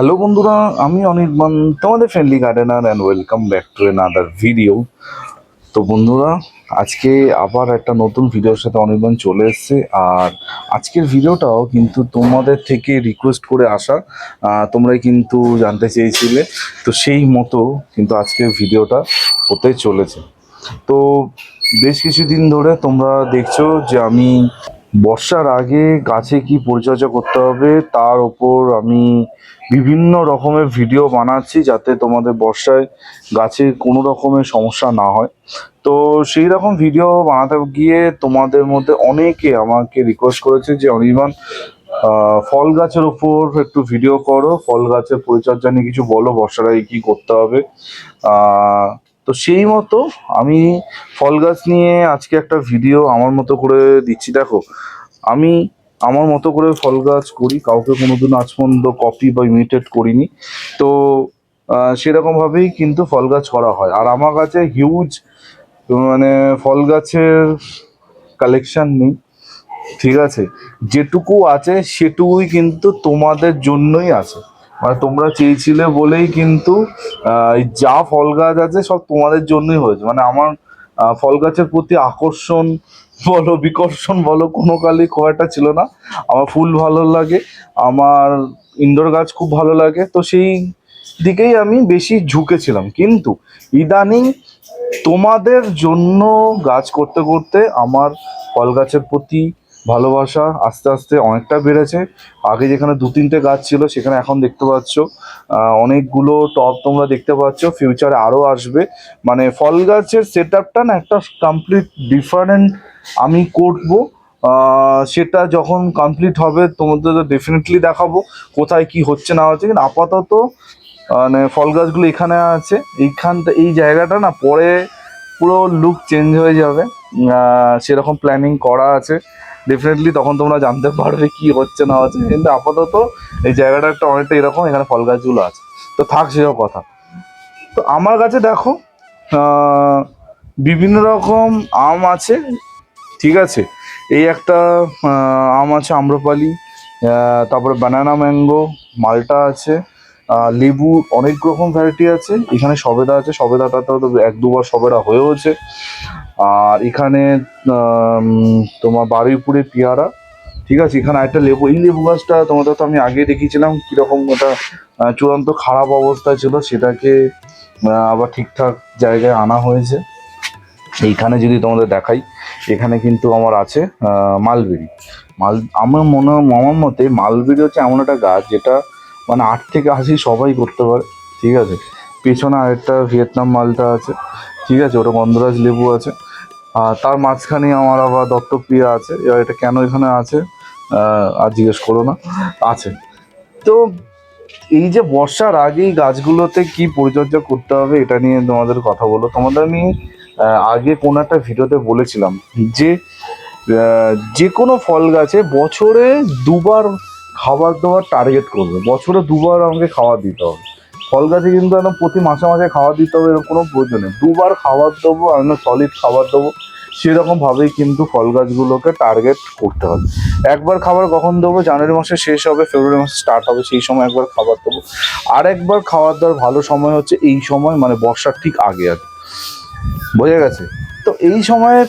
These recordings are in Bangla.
হ্যালো বন্ধুরা, আমি অনির্বাণ, তোমাদের friendly gardener and welcome back to other video তো বন্ধুরা, আজকে আবার একটা নতুন ভিডিওর সাথে অনির্বাণ চলে এসেছে। আর আজকের ভিডিওটাও কিন্তু তোমাদের থেকে রিকোয়েস্ট করে আসা। তোমরাই কিন্তু জানতে চেয়েছিলে। তো সেই মতো কিন্তু আজকের ভিডিওটা হতে চলেছে। তো বেশ কিছুদিন ধরে তোমরা দেখছ যে আমি বর্ষার আগে গাছে কি পরিচর্যা করতে হবে, তার ওপর আমি বিভিন্ন রকমের ভিডিও বানাচ্ছি যাতে তোমাদের বর্ষায় গাছে কোনো রকমের সমস্যা না হয়। তো সেই রকম ভিডিও বানাতে গিয়ে তোমাদের মধ্যে অনেকে আমাকে রিকোয়েস্ট করেছে যে, অনির্বাণ ফল গাছের ওপর একটু ভিডিও করো। ফল গাছের পরিচর্যা নিয়ে কিছু বলো, বর্ষার আগে কি করতে হবে। তো সেই মতো আমি ফল গাছ নিয়ে আজকে একটা ভিডিও আমার মতো করে দিচ্ছি। দেখো, আমি আমার মতো করে ফল গাছ করি, কাউকে কোনোদিন আজ পর্যন্ত কপি বা ইমিটেট করিনি। তো সেরকমভাবেই কিন্তু ফল গাছ করা হয়। আর আমার কাছে হিউজ মানে ফল গাছের কালেকশান নেই। ঠিক আছে? যেটুকু আছে, সেটুকুই কিন্তু তোমাদের জন্যই আছে। মানে তোমরা চেয়েছিলে বলেই কিন্তু যা ফল গাছ আছে সব তোমাদের জন্যই হয়েছে। মানে আমার ফল গাছের প্রতি আকর্ষণ বলো, বিকর্ষণ বলো, কোনো কালই খুব একটা ছিল না। আমার ফুল ভালো লাগে, আমার ইনডোর গাছ খুব ভালো লাগে। তো সেই দিকেই আমি বেশি ঝুঁকেছিলাম। কিন্তু ইদানিং তোমাদের জন্য গাছ করতে করতে আমার ফল গাছের প্রতি ভালোবাসা আস্তে আস্তে অনেকটা বেড়েছে। আগে যেখানে দু, তিনটে গাছ ছিল, সেখানে এখন দেখতে পাচ্ছ অনেকগুলো টব তোমরা দেখতে পাচ্ছ ফিউচারে আরও আসবে। মানে ফল গাছের সেট আপটা না একটা কমপ্লিট ডিফারেন্ট আমি করব। সেটা যখন কমপ্লিট হবে, তোমাদের ডেফিনেটলি দেখাবো, কোথায় কি হচ্ছে না হচ্ছে। কিন্তু আপাতত মানে ফল গাছগুলো এখানে আছে। এইখানটা, এই জায়গাটা না পরে পুরো লুক চেঞ্জ হয়ে যাবে। সেরকম প্ল্যানিং করা আছে। ডেফিনেটলি তখন তোমরা জানতে পারবে কি হচ্ছে না হচ্ছে। কিন্তু আপাতত এই জায়গাটা একটা অনেকটা এরকম, এখানে ফল গাছগুলো আছে। তো থাক সেসব কথা। তো আমার কাছে দেখো বিভিন্ন রকম আম আছে, ঠিক আছে? এই একটা আম আছে আম্রপালি তারপরে বানানা ম্যাঙ্গো মালটা আছে লেবু, অনেক রকম ভ্যারাইটি আছে। এখানে সবেদা আছে সবেদাটা তো এক দুবার সবেদা হয়েওছে। আর এখানে তোমার বারুইপুরে পেয়ারা, ঠিক আছে? এখানে একটা লেবু, এই লেবু গাছটা তোমাদের তো আমি আগে দেখিয়েছিলাম, কীরকম ওটা চূড়ান্ত খারাপ অবস্থায় ছিল, সেটাকে আবার ঠিকঠাক জায়গায় আনা হয়েছে। এইখানে যদি তোমাদের দেখাই, এখানে কিন্তু আমার আছে মালবেরি। মাল, আমার মনে, আমার মতে মালবেরি হচ্ছে এমন একটা গাছ যেটা মানে আট থেকে আশি সবাই করতে পারে, ঠিক আছে? পেছনে আরেকটা ভিয়েতনাম মালটা আছে, ঠিক আছে? ওটা গন্ধরাজ লেবু আছে। আর তার মাঝখানে আমার আবার দত্তপ্রিয়া আছে। এবার এটা কেন এখানে আছে আর জিজ্ঞেস করো না। আছে। তো এই যে বর্ষার আগেই গাছগুলোতে কি পরিচর্যা করতে হবে, এটা নিয়ে তোমাদের কথা বলো তোমাদের আমি আগে কোনো একটা ভিডিওতে বলেছিলাম যে যে কোনো ফল গাছে বছরে দুবার খাবার দেওয়ার টার্গেট করবে। বছরে দুবার আমাকে খাবার দিতে হবে। ফল গাছে কিন্তু একদম প্রতি মাসে মাসে খাবার দিতে হবে, এরকম কোনো প্রয়োজন নেই। দুবার খাবার দেবো একদম সলিড খাবার দেবো সেরকম ভাবেই কিন্তু ফল গাছগুলোকে টার্গেট করতে হবে। একবার খাবার কখন দেবো? জানুয়ারি মাসে শেষ হবে, ফেব্রুয়ারি মাসে স্টার্ট হবে, সেই সময় একবার খাবার দেবো। আর একবার খাবার দেওয়ার ভালো সময় হচ্ছে এই সময় মানে বর্ষার ঠিক আগে আর কি। বোঝা গেছে? তো এই সময়ে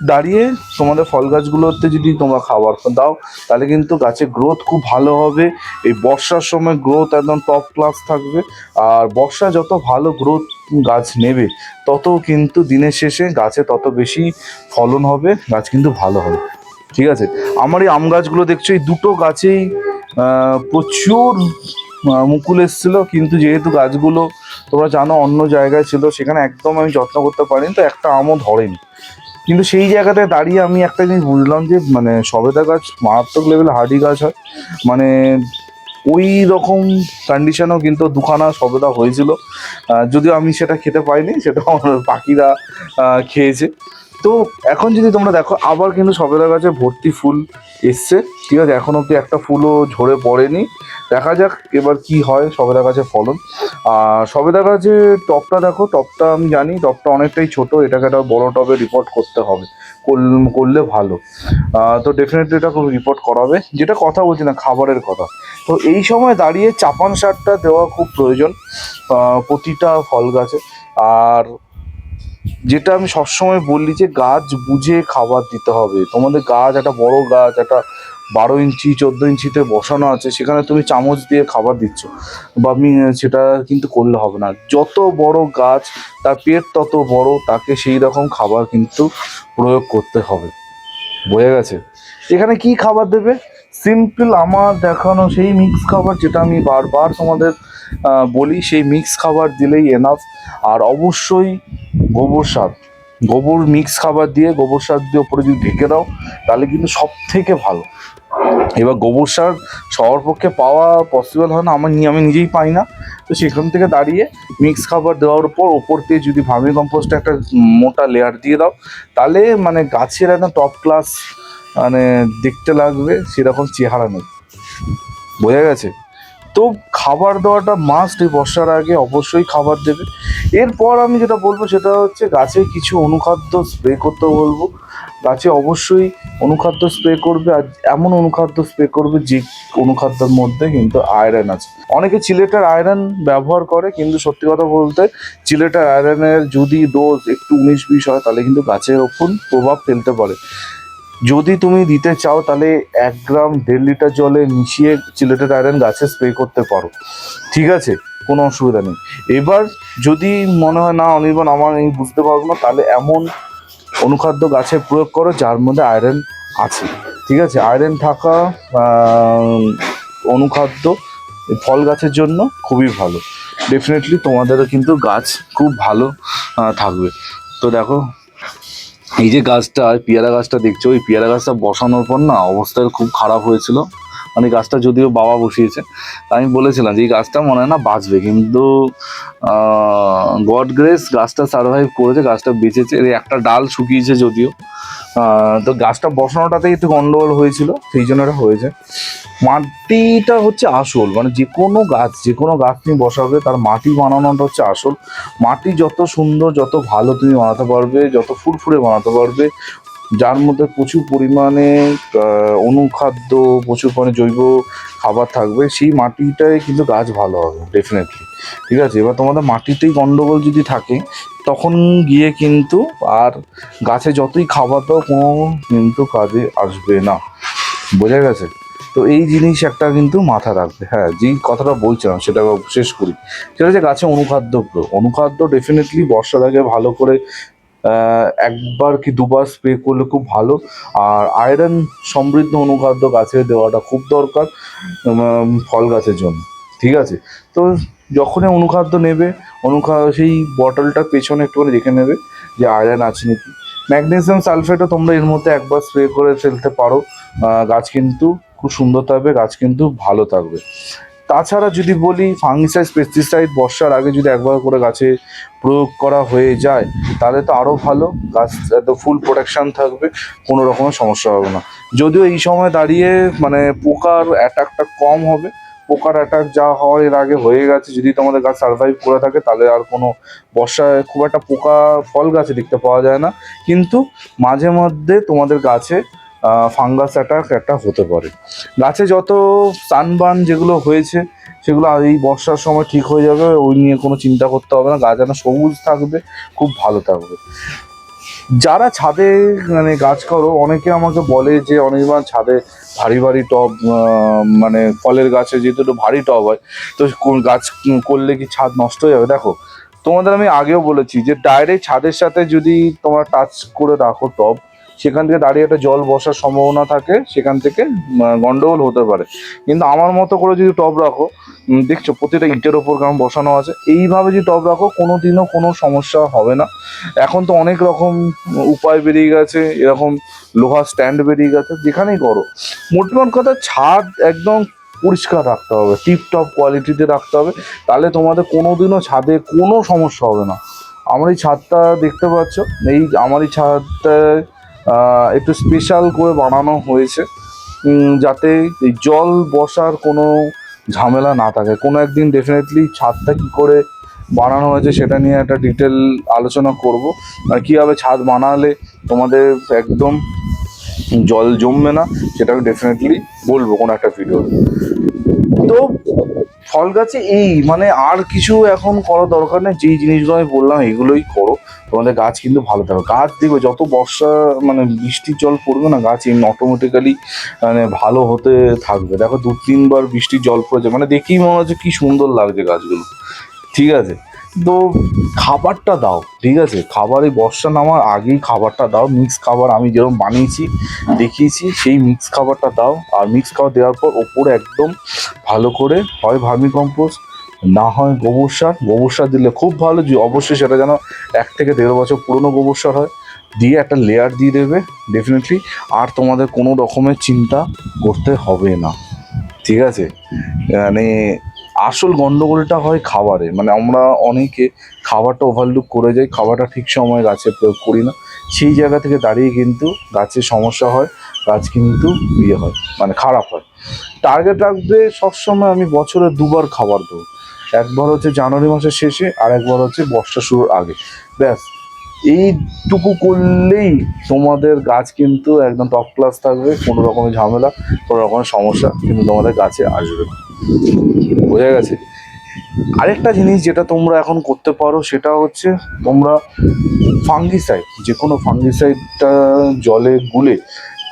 দাঁড়িয়ে তোমাদের ফল গাছগুলোতে যদি তোমরা খাবার দাও, তাহলে কিন্তু গাছের গ্রোথ খুব ভালো হবে। এই বর্ষার সময় গ্রোথ একদম টপ ক্লাস থাকবে। আর বর্ষা যত ভালো গ্রোথ গাছ নেবে, তত কিন্তু দিনের শেষে গাছে তত বেশি ফলন হবে, গাছ কিন্তু ভালো হবে। ঠিক আছে? আমার এই আম গাছগুলো দেখছ, এই দুটো গাছেই প্রচুর মুকুল এসেছিল। কিন্তু যেহেতু গাছগুলো তোমরা জানো অন্য জায়গায় ছিল, সেখানে একদম আমি যত্ন করতে পারিনি, তো একটা আমও ধরেনি। কিন্তু সেই জায়গাতে দাঁড়িয়ে আমি একটা জিনিস বুঝলাম যে মানে সবেদা গাছ মারাত্মক লেভেল হার্ডি গাছ হয়। মানে ওই রকম কন্ডিশনেও কিন্তু দুখানা সবেদা হয়েছিল। যদিও আমি সেটা খেতে পাইনি সেটা আমার পাখিরা খেয়েছে। তো এখন যদি তোমরা দেখো, আবার কিন্তু সবেদা গাছে ভর্তি ফুল এসছে। ঠিক আছে, এখন অব্দি একটা ফুলও ঝরে পড়েনি। দেখা যাক এবার কি হয় সবেদা গাছের ফলন। আর সবেদা গাছের টপটা দেখো, টপটা আমি জানি, টপটা অনেকটাই ছোট, এটাকে একটা বড় টবে রিপোর্ট করতে হবে। করলে ভালো। তো ডেফিনেটলি এটা খুব রিপোর্ট করাবে। যেটা কথা বলছি না, খাবারের কথা। তো এই সময় দাঁড়িয়ে চাপান সারটা দেওয়া খুব প্রয়োজন প্রতিটা ফল গাছে। আর যেটা আমি সবসময় বললি যে গাছ বুঝে খাবার দিতে হবে। তোমাদের গাছ একটা বড় গাছ, একটা বারো ইঞ্চি, চোদ্দ ইঞ্চিতে বসানো আছে, সেখানে তুমি চামচ দিয়ে খাবার দিচ্ছ। বা আমি সেটা কিন্তু করলে হবে না। যত বড় গাছ তার পেট তত বড়, তাকে সেই রকম খাবার কিন্তু প্রয়োগ করতে হবে। বোঝা গেছে? এখানে কি খাবার দেবে? সিম্পল আমার দেখানো সেই মিক্স খাবার যেটা আমি বারবার তোমাদের বলি, সেই মিক্স খাবার দিলেই এনাফ আর অবশ্যই গোবর সার। গোবর মিক্স খাবার দিয়ে, গোবর সার দিয়ে ওপরে যদি ঢেকে দাও, তাহলে কিন্তু সব থেকে ভালো। এবার গোবর সার সবার পক্ষে পাওয়া পসিবল হয় না, আমার নি- আমি নিজেই পাই না। তো সেখান থেকে দাঁড়িয়ে মিক্স খাবার দেওয়ার পর ওপর দিয়ে যদি ভার্মি কম্পোস্ট একটা মোটা লেয়ার দিয়ে দাও, তাহলে মানে গাছের একটা টপ ক্লাস মানে দেখতে লাগবে, সেরকম চেহারা নেই। বোঝা গেছে? তো খাবার দেওয়াটা মাস্ট এই বর্ষার আগে অবশ্যই খাবার দেবে। এরপর আমি যেটা বলব সেটা হচ্ছে গাছে কিছু অনুখাদ্য স্প্রে করতে বলব। গাছে অবশ্যই অনুখাদ্য স্প্রে করবে আর এমন অনুখাদ্য স্প্রে করবে যে অনুখাদ্যের মধ্যে কিন্তু আয়রন আছে। অনেকে চিলেটার আয়রন ব্যবহার করে, কিন্তু সত্যি কথা বলতে চিলেটার আয়রনের যদি ডোজ একটু উনিশ বিশ হয়, তাহলে কিন্তু গাছের ওপর প্রভাব ফেলতে পারে। যদি তুমি দিতে চাও, তাহলে এক গ্রাম দেড় লিটার জলে মিশিয়ে চিলেটেড আয়রন গাছে স্প্রে করতে পারো। ঠিক আছে? কোনো অসুবিধা নেই। এবার যদি মনে হয়, না, অনির্বাণ, আমার আমি বুঝতে পারব না, তাহলে এমন অনুখাদ্য গাছে প্রয়োগ করো, যার মধ্যে আয়রন আছে। ঠিক আছে? আয়রন থাকা অনুখাদ্য ফল গাছের জন্য খুবই ভালো। ডেফিনেটলি তোমাদেরও কিন্তু গাছ খুব ভালো থাকবে। তো দেখো এই যে গাছটা পেয়ারা গাছটা দেখছ ওই পেয়ারা গাছটা বসানোর পর না অবস্থা খুব খারাপ হয়েছিল। মানে গাছটা যদিও বাবা বসিয়েছে আমি বলেছিলাম যে এই গাছটা মনে হয় না বাঁচবে, কিন্তু গড গ্রেস গাছটা সার্ভাইভ করেছে, গাছটা বেঁচেছে। এর একটা ডাল শুকিয়েছে যদিও তো গাছটা বসানোটাতেই একটু গন্ডগোল হয়েছিল, সেই জন্য এটা হয়েছে। মাটিটা হচ্ছে আসল মানে যে কোনো গাছ, যে কোনো গাছ তুমি বসাবে, তার মাটি বানানোটা হচ্ছে আসল। মাটি যত সুন্দর, যত ভালো তুমি বানাতে পারবে, যত ফুরফুরে বানাতে পারবে যার মধ্যে প্রচুর পরিমাণে অনুখাদ্য, প্রচুর পরিমাণে জৈব খাবার থাকবে, সেই মাটিটাই কিন্তু গাছ ভালো হবে ডেফিনেটলি ঠিক আছে? এবার তোমাদের মাটিতেই গন্ডগোল যদি থাকে, তখন গিয়ে কিন্তু আর গাছে যতই খাবার দাও, কোনো কিন্তু কাজে আসবে না। বোঝা গেছে? তো এই জিনিস একটা কিন্তু মাথা রাখবে। হ্যাঁ যেই কথাটা বলছিলাম, সেটা শেষ করি। সেটা হচ্ছে গাছে অনুখাদ্য অনুখাদ্য ডেফিনেটলি বর্ষার আগে ভালো করে একবার কি দুবার স্প্রে করলে খুব ভালো। আর আয়রন সমৃদ্ধ অনুখাদ্য গাছে দেওয়াটা খুব দরকার ফল গাছের জন্য। ঠিক আছে? তো যখনই অনুখাদ্য নেবে, অনুখা, সেই বটলটার পেছনে একটুখানি দেখে নেবে যে আয়রন আছে নাকি। ম্যাগনেসিয়াম সালফেটও তোমরা এর মধ্যে একবার স্প্রে করে ফেলতে পারো। গাছ কিন্তু খুব সুন্দর থাকবে, গাছ কিন্তু ভালো থাকবে। তাছাড়া যদি বলি ফাঙ্গিসাইড পেস্টিসাইড বর্ষার আগে যদি একবার করে গাছে প্রয়োগ করা হয়ে যায়, তাহলে তো আরও ভালো। গাছ, এত ফুল প্রোটেকশান থাকবে, কোনো রকমের সমস্যা হবে না। যদিও এই সময় দাঁড়িয়ে মানে পোকার অ্যাটাকটা কম হবে। পোকার অ্যাটাক যা হওয়ার এর আগে হয়ে গেছে, যদি তোমাদের গাছ সার্ভাইভ করে থাকে, তাহলে আর কোনো বর্ষায় খুব একটা পোকা ফল গাছে দেখতে পাওয়া যায় না। কিন্তু মাঝে মধ্যে তোমাদের গাছে ফাঙ্গাস অ্যাটাক একটা হতে পারে। গাছে যত সানবার্ন যেগুলো হয়েছে, সেগুলো এই বর্ষার সময় ঠিক হয়ে যাবে, ওই নিয়ে কোনো চিন্তা করতে হবে না, গাছ যেন সবুজ থাকবে, খুব ভালো থাকবে। যারা ছাদে মানে গাছ করো, অনেকে আমাকে বলে যে অনির্বাণ ছাদে ভারী ভারী টব মানে ফলের গাছে যেহেতু একটু ভারী টব হয়, তো গাছ করলে কি ছাদ নষ্ট হয়ে যাবে? দেখো, তোমাদের আমি আগেও বলেছি যে ডাইরেক্ট ছাদের সাথে যদি তোমরা টাচ করে রাখো টব সেখান থেকে দাঁড়িয়ে একটা জল বসার সম্ভাবনা থাকে সেখান থেকে গন্ডগোল হতে পারে। কিন্তু আমার মতো করে যদি টব রাখো দেখছ প্রতিটা ইটের ওপর কেমন বসানো আছে এইভাবে যদি টব রাখো কোনো দিনও কোনো সমস্যা হবে না। এখন তো অনেক রকম উপায় বেরিয়ে গেছে এরকম লোহার স্ট্যান্ড বেরিয়ে গেছে যেখানেই করো। মোটমাট কথা ছাদ একদম পরিষ্কার রাখতে হবে টিপ টপ কোয়ালিটিতে রাখতে হবে তাহলে তোমাদের কোনো দিনও ছাদে কোনো সমস্যা হবে না। আমার এই ছাদটা দেখতে পাচ্ছ এই আমার এই ছাদটা আহ, একটু স্পেশাল করে বানানো হয়েছে। যাতে এই জল বসার কোনো ঝামেলা না থাকে। কোনো একদিন ডেফিনেটলি ছাদটা কী করে বানানো হয়েছে সেটা নিয়ে একটা ডিটেল আলোচনা করব। আর কীভাবে ছাদ বানালে তোমাদের একদম জল জমবে না সেটা আমি ডেফিনেটলি বলব কোনো একটা ভিডিও তো। ফল গাছে এই মানে আর কিছু এখন করা দরকার নেই। যেই জিনিসগুলো আমি বললাম, এগুলোই করো। তোমাদের গাছ কিন্তু ভালো থাকবে। গাছ দেখবে, যত বর্ষা মানে বৃষ্টির জল পড়বে না, গাছ এমনি অটোমেটিক্যালি মানে ভালো হতে থাকবে। দেখো, দু তিনবার বৃষ্টির জল পড়েছে মানে দেখেই মনে হচ্ছে কি সুন্দর লাগছে গাছগুলো। ঠিক আছে? তো খাবারটা দাও, ঠিক আছে? খাবার বর্ষা নামার আগেই খাবারটা দাও মিক্স খাবার আমি যেরকম বানিয়েছি, দেখিয়েছি, সেই মিক্স খাবারটা দাও। আর মিক্স খাবার দেওয়ার পর ওপরে একদম ভালো করে হয় ভার্মি কম্পোস্ট না হয় গোবর সার। গোবর সার দিলে খুব ভালো যে অবশ্যই সেটা যেন এক থেকে দেড় বছর পুরনো গোবর সার হয়। দিয়ে একটা লেয়ার দিয়ে দেবে ডেফিনেটলি আর তোমাদের কোনো রকমের চিন্তা করতে হবে না। ঠিক আছে? মানে আসল গন্ডগোলটা হয় খাবারে। মানে আমরা অনেকে খাবারটা ওভারলুক করে যাই, খাবারটা ঠিক সময় গাছে প্রয়োগ করি না। সেই জায়গা থেকে দাঁড়িয়ে কিন্তু গাছের সমস্যা হয়, গাছ কিন্তু ইয়ে হয় মানে খারাপ হয়। টার্গেট রাখবে সবসময় আমি বছরে দুবার খাবার দেবো। একবার হচ্ছে জানুয়ারি মাসের শেষে আর একবার হচ্ছে বর্ষা শুরুর আগে। ব্যাস, এইটুকু করলেই তোমাদের গাছ কিন্তু একদম টপ ক্লাস থাকবে, কোনো রকমের ঝামেলা, কোনো রকমের সমস্যা কিন্তু তোমাদের গাছে আসবে বোঝা গেছে? আরেকটা জিনিস যেটা তোমরা এখন করতে পারো, সেটা হচ্ছে তোমরা ফাঙ্গিসাইড যে কোনো ফাঙ্গিসাইডটা জলে গুলে,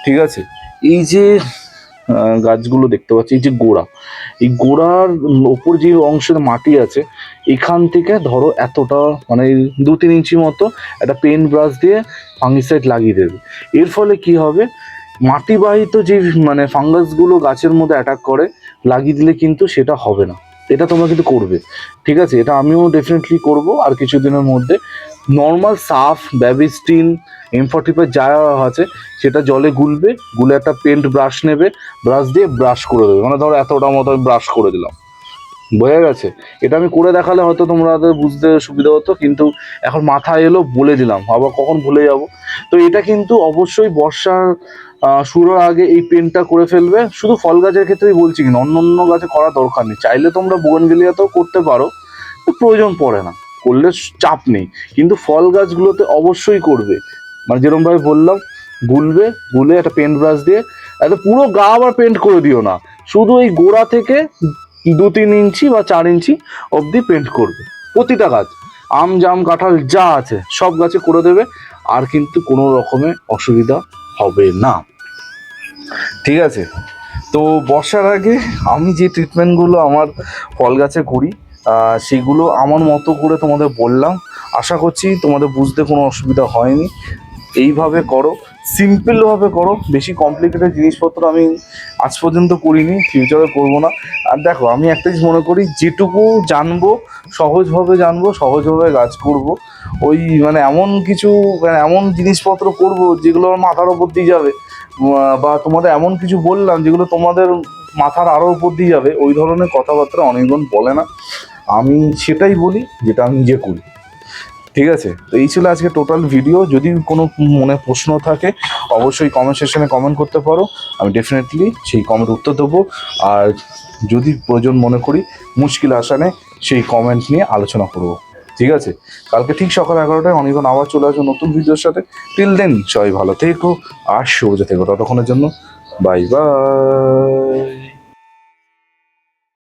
ঠিক আছে? এই যে গাছগুলো দেখতে পাচ্ছি, এই যে গোড়া এই গোড়ার ওপর যে অংশের মাটি আছে, এখান থেকে ধরো এতটা মানে দু তিন ইঞ্চি মতো একটা পেন ব্রাশ দিয়ে ফাঙ্গিসাইড লাগিয়ে দেবে। এর ফলে কি হবে? মাটিবাহিত যে মানে ফাঙ্গাসগুলো গাছের মধ্যে অ্যাটাক করে, লাগিয়ে দিলে কিন্তু সেটা হবে না। এটা তোমরা কিন্তু করবে। ঠিক আছে? এটা আমিও ডেফিনেটলি করব। আর কিছুদিনের মধ্যে নর্মাল সাফ ব্যাবিস্টিন এম ফর্টি ফাইভ যা আছে, সেটা জলে গুলবে, গুলে একটা পেন্ট ব্রাশ নেবে ব্রাশ দিয়ে ব্রাশ করে দেবে। মানে ধরো এতটা মতো আমি ব্রাশ করে দিলাম। বোঝা গেছে? এটা আমি করে দেখালে হয়তো তোমাদের বুঝতে সুবিধা হতো, কিন্তু এখন মাথায় এলো, বলে দিলাম। আবার কখন ভুলে যাব? তো এটা কিন্তু অবশ্যই বর্ষার শুরুর আগে এই পেনটা করে ফেলবে। শুধু ফল গাছের ক্ষেত্রেই বলছি, কিন্তু অন্য অন্য গাছে করা দরকার নেই। চাইলে তোমরা বোগনভেলিয়াতেও করতে পারো প্রয়োজন পড়ে না। করলে চাপ নেই। কিন্তু ফল গাছগুলোতে অবশ্যই করবে। মানে যেরকমভাবে বললাম, গুলবে, গুলে একটা পেন্ট ব্রাশ দিয়ে এত পুরো গা আবার পেন্ট করে দিও না। শুধু এই গোড়া থেকে দু তিন ইঞ্চি বা চার ইঞ্চি অবধি পেন্ট করবে। প্রতিটা গাছ। আম, জাম, কাঁঠাল যা আছে, সব গাছে করে দেবে। আর কিন্তু কোনো রকমের অসুবিধা হবে না। ঠিক আছে? তো বর্ষার আগে আমি যে ট্রিটমেন্টগুলো আমার ফল গাছে করি সেগুলো আমার মতো করে তোমাদের বললাম। আশা করছি তোমাদের বুঝতে কোনো অসুবিধা হয়নি। এইভাবে করো সিম্পলভাবে করো, বেশি কমপ্লিকেটেড জিনিসপত্র আমি আজ পর্যন্ত করিনি ফিউচারে করব না। আর দেখো, আমি একটা জিনিস মনে করি, যেটুকু জানব, সহজভাবে জানব, সহজভাবে কাজ করব। ওই মানে এমন কিছু মানে এমন জিনিসপত্র করব, যেগুলো আমার মাথার ওপর দিয়ে যাবে বা তোমাদের এমন কিছু বললাম, যেগুলো তোমাদের মাথার আরও উপর দিয়ে যাবে, ওই ধরনের কথাবার্তা অনেকজন বলে না। আমি সেটাই বলি যেটা আমি নিজে করি। ঠিক আছে? তো এই ছিল আজকে টোটাল ভিডিও যদি কোনো মনে প্রশ্ন থাকে, অবশ্যই কমেন্ট সেকশনে কমেন্ট করতে পারো। আমি ডেফিনেটলি সেই কমেন্ট উত্তর দেবো। আর যদি প্রয়োজন মনে করি, মুশকিল আসানে সেই কমেন্ট নিয়ে আলোচনা করব। ঠিক আছে? কালকে ঠিক সকাল এগারোটায় অনেকক্ষণ আবার চলে আসব নতুন ভিডিওর সাথে। টিল দেন সবাই ভালো থেকো আর সবুজে থেকো। ততক্ষণের জন্য বাই বাই